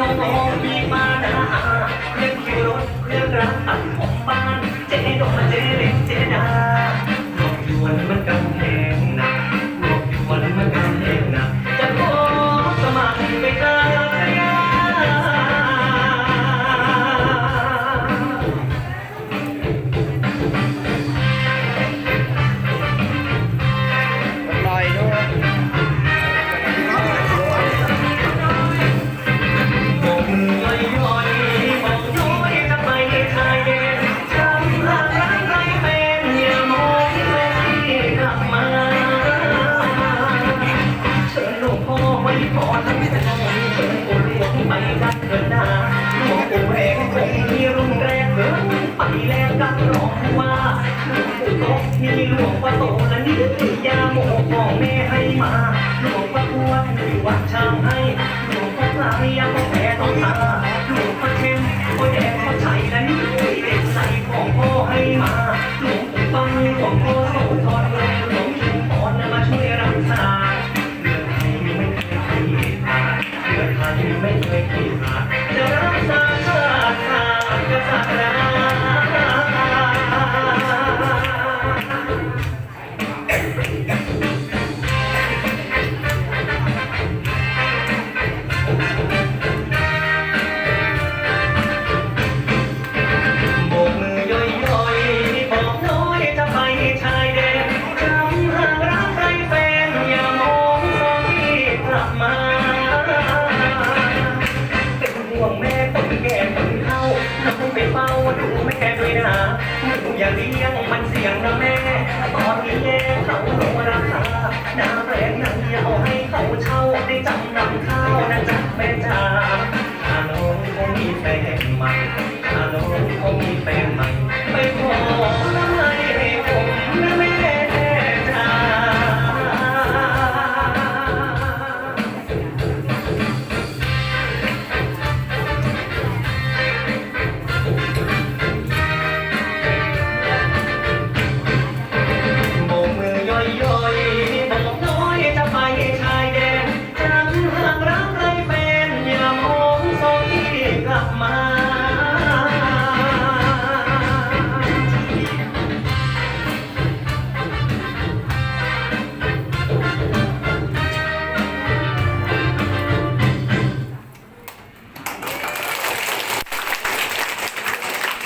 น้องมีมานะเรื่องเกลียวเรื่องรัก ลงมาคือตกมีหลวงพ่โตและนี่ยาโมหมอแม่ให้มาหลวงพ่ทวดหรือวัดช่างให้หลวงพ่อสายยาพ่อแม่ต้องตา นะมึงอย่าเลี้ยงมันเสี่ยงนะแม่